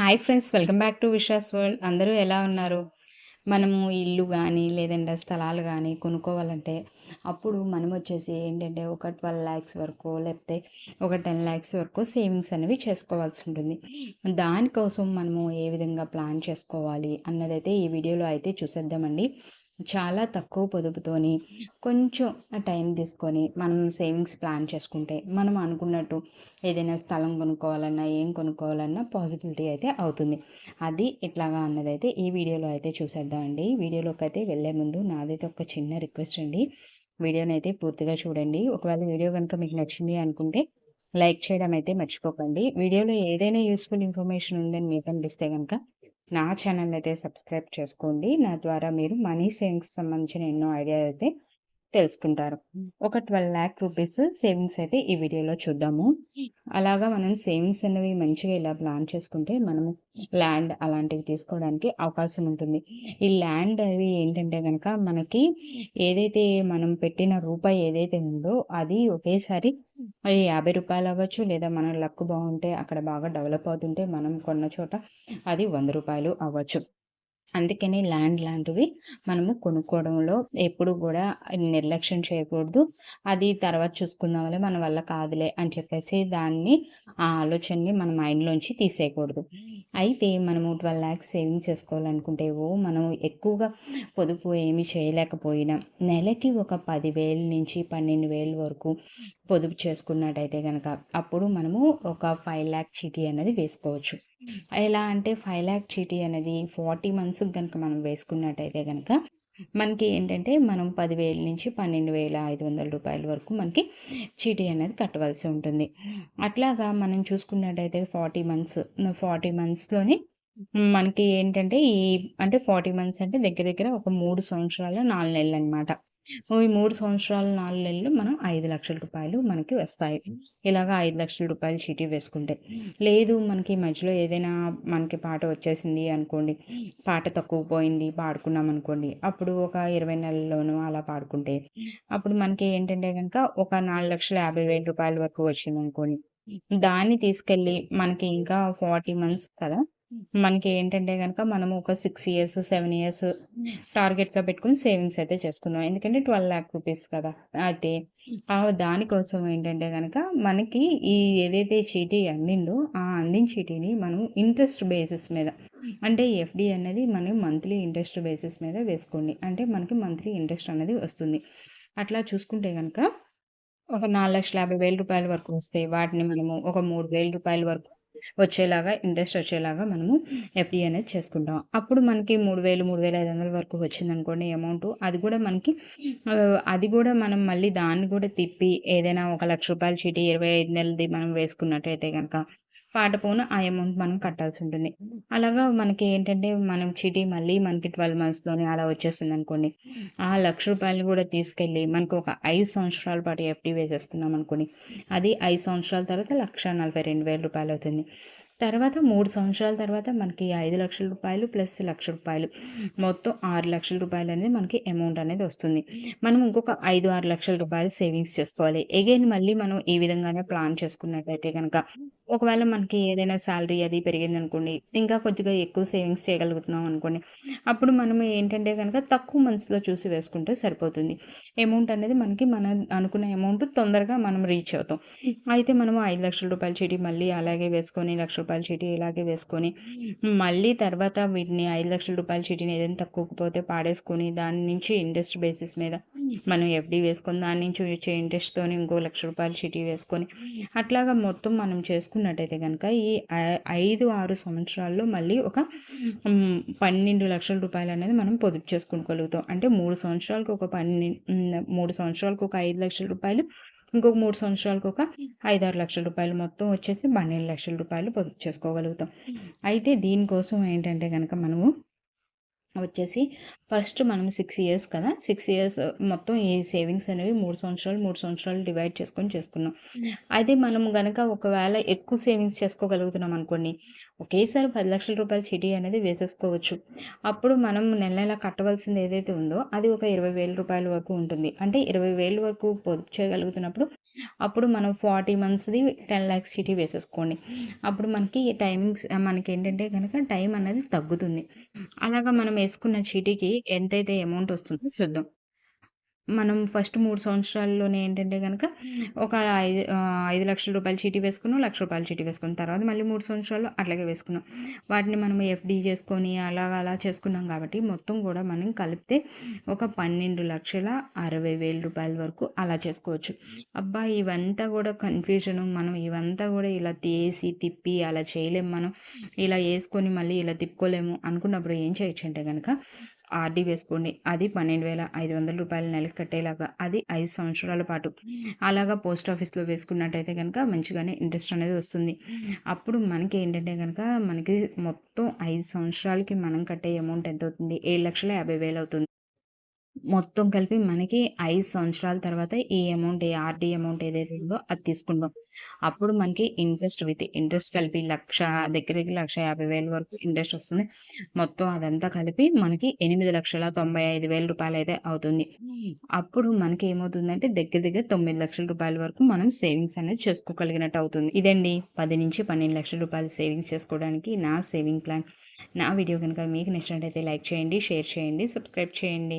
Hi friends welcome back to Visha's world. అందరూ ఎలా ఉన్నారు? మనము ఇల్లు కానీ లేదంటే స్థలాలు కానీ కొనుక్కోవాలంటే అప్పుడు మనం వచ్చేసి ఏంటంటే ఒక ట్వెల్వ్ ల్యాక్స్ వరకు లేకపోతే ఒక టెన్ ల్యాక్స్ వరకు సేవింగ్స్ అనేవి చేసుకోవాల్సి ఉంటుంది. దానికోసం మనము ఏ విధంగా ప్లాన్ చేసుకోవాలి అన్నదైతే ఈ వీడియోలో అయితే చూసేద్దామండి. చాలా తక్కువ పొదుపుతోని కొంచెం టైం తీసుకొని మనం సేవింగ్స్ ప్లాన్ చేసుకుంటే మనం అనుకున్నట్టు ఏదైనా స్థలం కొనుక్కోవాలన్నా ఏం కొనుక్కోవాలన్నా పాసిబిలిటీ అయితే అవుతుంది. అది ఎట్లాగా అన్నదైతే ఈ వీడియోలో అయితే చూసేద్దామండి. వీడియోలోకి అయితే వెళ్ళే ముందు నాదైతే ఒక చిన్న రిక్వెస్ట్ అండి. వీడియోని అయితే పూర్తిగా చూడండి. ఒకవేళ వీడియో కనుక మీకు నచ్చింది అనుకుంటే లైక్ చేయడం అయితే మర్చిపోకండి. వీడియోలో ఏదైనా యూస్ఫుల్ ఇన్ఫర్మేషన్ ఉందని మీకు అనిపిస్తే కనుక నా ఛానల్ అయితే సబ్స్క్రైబ్ చేసుకోండి. నా ద్వారా మీరు మనీ సేవింగ్స్ సంబంధించిన ఎన్నో ఐడియాలు అయితే తెలుసుకుంటారు. ఒక ట్వెల్వ్ ల్యాక్ రూపీస్ సేవింగ్స్ అయితే ఈ వీడియోలో చూద్దాము. అలాగా మనం సేవింగ్స్ అనేవి మంచిగా ఇలా ప్లాన్ చేసుకుంటే మనము ల్యాండ్ అలాంటివి తీసుకోవడానికి అవకాశం ఉంటుంది. ఈ ల్యాండ్ అవి ఏంటంటే కనుక మనకి ఏదైతే మనం పెట్టిన రూపాయి ఏదైతే ఉందో అది ఒకేసారి యాభై రూపాయలు అవ్వచ్చు లేదా మన లక్ బాగుంటే అక్కడ బాగా డెవలప్ అవుతుంటే మనం కొన్న చోట అది వంద రూపాయలు అవ్వచ్చు. అందుకని ల్యాండ్ లాంటివి మనము కొనుక్కోవడంలో ఎప్పుడు కూడా నిర్లక్ష్యం చేయకూడదు. అది తర్వాత చూసుకుందాంలే మన వల్ల కాదులే అని చెప్పేసి దాన్ని ఆ ఆలోచనని మన మైండ్లోంచి తీసేయకూడదు. అయితే మనము ట్వెల్వ్ ల్యాక్స్ సేవింగ్ చేసుకోవాలనుకుంటే ఓ మనం ఎక్కువగా పొదుపు ఏమి చేయలేకపోయినా నెలకి ఒక పదివేల నుంచి పన్నెండు వేల వరకు పొదుపు చేసుకున్నట్టయితే కనుక అప్పుడు మనము ఒక ఫైవ్ ల్యాక్ చీటీ అనేది వేసుకోవచ్చు. ఎలా అంటే ఫైవ్ ల్యాక్ చీటీ అనేది ఫార్టీ మంత్స్కి కనుక మనం వేసుకున్నట్టయితే కనుక మనకి ఏంటంటే మనం పదివేల నుంచి పన్నెండు వేల ఐదు వందల రూపాయల వరకు మనకి చీటీ అనేది కట్టవలసి ఉంటుంది. అట్లాగా మనం చూసుకున్నట్టయితే ఫార్టీ మంత్స్ ఫార్టీ మంత్స్లోని మనకి ఏంటంటే ఈ అంటే ఫార్టీ మంత్స్ అంటే దగ్గర దగ్గర ఒక మూడు సంవత్సరాలు నాలుగు నెలలు అనమాట ఈ మూడు సంవత్సరాలు నాలుగు నెలలు మనం ఐదు లక్షల రూపాయలు మనకి వస్తాయి. ఇలాగా ఐదు లక్షల రూపాయలు చీటీ వేసుకుంటే. లేదు మనకి మధ్యలో ఏదైనా మనకి పాట వచ్చేసింది అనుకోండి పాట తక్కువ పోయింది పాడుకున్నాం అనుకోండి అప్పుడు ఒక ఇరవై నెలల్లోనూ అలా పాడుకుంటే అప్పుడు మనకి ఏంటంటే కనుక ఒక నాలుగు లక్షల యాభై వేల రూపాయల వరకు వచ్చింది అనుకోండి దాన్ని తీసుకెళ్ళి మనకి ఇంకా ఫార్టీ మంత్స్ కదా మనకి ఏంటంటే కనుక మనము ఒక సిక్స్ ఇయర్స్ సెవెన్ ఇయర్స్ టార్గెట్గా పెట్టుకుని సేవింగ్స్ అయితే చేసుకున్నాం. ఎందుకంటే ట్వెల్వ్ ల్యాక్ రూపీస్ కదా. అయితే దానికోసం ఏంటంటే కనుక మనకి ఈ ఏదైతే చీటీ అందిందో ఆ అందిన చీటీని మనం ఇంట్రెస్ట్ బేసిస్ మీద అంటే ఎఫ్డి అనేది మనం మంత్లీ ఇంట్రెస్ట్ బేసిస్ మీద వేసుకోండి. అంటే మనకి మంత్లీ ఇంట్రెస్ట్ అనేది వస్తుంది. అట్లా చూసుకుంటే కనుక ఒక నాలుగు లక్షల యాభై వేల రూపాయల వరకు వస్తాయి. వాటిని మనము ఒక మూడు వేల రూపాయల వరకు వచ్చేలాగా ఇంట్రెస్ట్ వచ్చేలాగా మనము ఎఫ్డి అనేది చేసుకుంటాం. అప్పుడు మనకి మూడు వేలు మూడు వేల ఐదు వందల వరకు వచ్చింది అనుకోండి అమౌంట్. అది కూడా మనకి అది కూడా మనం మళ్ళీ దాన్ని కూడా తిప్పి ఏదైనా ఒక లక్ష రూపాయల చీటీ ఇరవై ఐదు నెలది మనం వేసుకున్నట్టయితే కనుక పాట పోను ఆ అమౌంట్ మనం కట్టాల్సి ఉంటుంది అలాగా మనకి ఏంటంటే మనం చీటీ మళ్ళీ మనకి ట్వెల్వ్ మంత్స్లోనే అలా వచ్చేస్తుంది అనుకోండి ఆ లక్ష రూపాయలు కూడా తీసుకెళ్ళి మనకు ఒక ఐదు సంవత్సరాల పాటు ఎఫ్డీ వేసేసుకున్నాం అనుకోండి. అది ఐదు సంవత్సరాల తర్వాత లక్ష నలభై రెండు వేల రూపాయలు అవుతుంది. తర్వాత మూడు సంవత్సరాల తర్వాత మనకి ఐదు లక్షల రూపాయలు ప్లస్ లక్ష రూపాయలు. మొత్తం ఆరు లక్షల రూపాయలు అనేది మనకి అమౌంట్ అనేది వస్తుంది. మనం ఇంకొక ఐదు ఆరు లక్షల రూపాయలు సేవింగ్స్ చేసుకోవాలి. ఎగైన్ మళ్ళీ మనం ఈ విధంగానే ప్లాన్ చేసుకున్నట్టయితే కనుక ఒకవేళ మనకి ఏదైనా శాలరీ అది పెరిగింది అనుకోండి ఇంకా కొద్దిగా ఎక్కువ సేవింగ్స్ చేయగలుగుతున్నాం అనుకోండి అప్పుడు మనం ఏంటంటే కనుక తక్కువ మంత్స్లో చూసి వేసుకుంటే సరిపోతుంది. అమౌంట్ అనేది మనకి మన అనుకున్న అమౌంట్ తొందరగా మనం రీచ్ అవుతాం. అయితే మనం ఐదు లక్షల రూపాయల చీటీ మళ్ళీ అలాగే వేసుకొని లక్ష రూపాయల చీటీ ఇలాగే వేసుకొని మళ్ళీ తర్వాత వీటిని ఐదు లక్షల రూపాయల చీటీని ఏదైనా తక్కువకపోతే పాడేసుకొని దాని నుంచి ఇంట్రెస్ట్ బేసిస్ మీద మనం ఎఫ్డి వేసుకొని దాని నుంచి వచ్చే ఇంట్రెస్ట్తో ఇంకో లక్ష రూపాయల చీటీ వేసుకొని అట్లాగా మొత్తం మనం చేసుకుని చేసుకున్నట్టయితే కనుక ఈ ఐదు ఆరు సంవత్సరాల్లో మళ్ళీ ఒక పన్నెండు లక్షల రూపాయలు అనేది మనం పొదుపు చేసుకోగలుగుతాం అంటే మూడు సంవత్సరాలకు ఒక పన్నెండు మూడు సంవత్సరాలకు ఒక ఐదు లక్షల రూపాయలు ఇంకొక మూడు సంవత్సరాలకు ఒక ఐదారు లక్షల రూపాయలు మొత్తం వచ్చేసి పన్నెండు లక్షల రూపాయలు పొదుపు చేసుకోగలుగుతాం. అయితే దీనికోసం ఏంటంటే కనుక మనము వచ్చేసి ఫస్ట్ మనం సిక్స్ ఇయర్స్ కదా సిక్స్ ఇయర్స్ మొత్తం ఈ సేవింగ్స్ అనేవి మూడు సంవత్సరాలు మూడు సంవత్సరాలు డివైడ్ చేసుకొని చేసుకున్నాం. అయితే మనం కనుక ఒకవేళ ఎక్కువ సేవింగ్స్ చేసుకోగలుగుతున్నాం అనుకోండి ఒకేసారి పది లక్షల రూపాయల చీటీ అనేది వేసేసుకోవచ్చు. అప్పుడు మనం నెల నెల కట్టవలసింది ఏదైతే ఉందో అది ఒక ఇరవై వేల రూపాయల వరకు ఉంటుంది. అంటే ఇరవై వేల వరకు పొదుపు చేయగలుగుతున్నప్పుడు అప్పుడు మనం ఫార్టీ మంత్స్ది టెన్ ల్యాక్స్ సిటీ వేసేసుకోండి. అప్పుడు మనకి టైమింగ్స్ మనకి ఏంటంటే కనుక టైం అనేది తగ్గుతుంది. అలాగా మనం వేసుకున్న చీటీకి ఎంతైతే అమౌంట్ వస్తుందో చూద్దాం. మనం ఫస్ట్ మూడు సంవత్సరాల్లోనే ఏంటంటే కనుక ఒక ఐదు ఐదు లక్షల రూపాయల చీటీ వేసుకున్నాం లక్ష రూపాయల చీటీ వేసుకున్న. తర్వాత మళ్ళీ మూడు సంవత్సరాలు అట్లాగే వేసుకున్నాం. వాటిని మనం ఎఫ్డి చేసుకొని అలాగ అలా చేసుకున్నాం కాబట్టి మొత్తం కూడా మనం కలిపితే ఒక పన్నెండు లక్షల అరవై వేల రూపాయల వరకు అలా చేసుకోవచ్చు. అబ్బా ఇవంతా కూడా కన్ఫ్యూజన్ మనం ఇవంతా కూడా ఇలా తీసి తిప్పి అలా చేయలేము మనం. ఇలా వేసుకొని మళ్ళీ ఇలా తిప్పుకోలేము అనుకున్నప్పుడు ఏం చేయొచ్చు అంటే కనుక ఆర్డీ వేసుకోండి. అది పన్నెండు వేల ఐదు వందల రూపాయల నెలకి కట్టేలాగా. అది ఐదు సంవత్సరాల పాటు. అలాగా పోస్ట్ ఆఫీస్లో వేసుకున్నట్టయితే కనుక మంచిగానే ఇంట్రెస్ట్ అనేది వస్తుంది. అప్పుడు మనకి ఏంటంటే కనుక మనకి మొత్తం ఐదు సంవత్సరాలకి మనం కట్టే అమౌంట్ ఎంత అవుతుంది ఏడు లక్షల యాభై వేలు అవుతుంది మొత్తం కలిపి మనకి ఐదు సంవత్సరాల తర్వాత ఈ అమౌంట్ ఏ ఆర్డీ అమౌంట్ ఏదైతే ఉందో అది తీసుకుంటాం. అప్పుడు మనకి ఇంట్రెస్ట్ విత్ ఇంట్రెస్ట్ కలిపి లక్ష దగ్గరికి లక్ష యాభై వేల వరకు ఇంట్రెస్ట్ వస్తుంది. మొత్తం అదంతా కలిపి మనకి ఎనిమిది లక్షల తొంభై ఐదు వేల రూపాయలు అయితే అవుతుంది. అప్పుడు మనకి ఏమవుతుందంటే దగ్గర దగ్గర తొమ్మిది లక్షల రూపాయల వరకు మనం సేవింగ్స్ అనేది చేసుకోగలిగినట్టు అవుతుంది. ఇదండి పది నుంచి పన్నెండు లక్షల రూపాయలు సేవింగ్స్ చేసుకోవడానికి నా సేవింగ్ ప్లాన్ నా వీడియో కనుక మీకు నచ్చినట్టయితే లైక్ చేయండి షేర్ చేయండి సబ్స్క్రైబ్ చేయండి.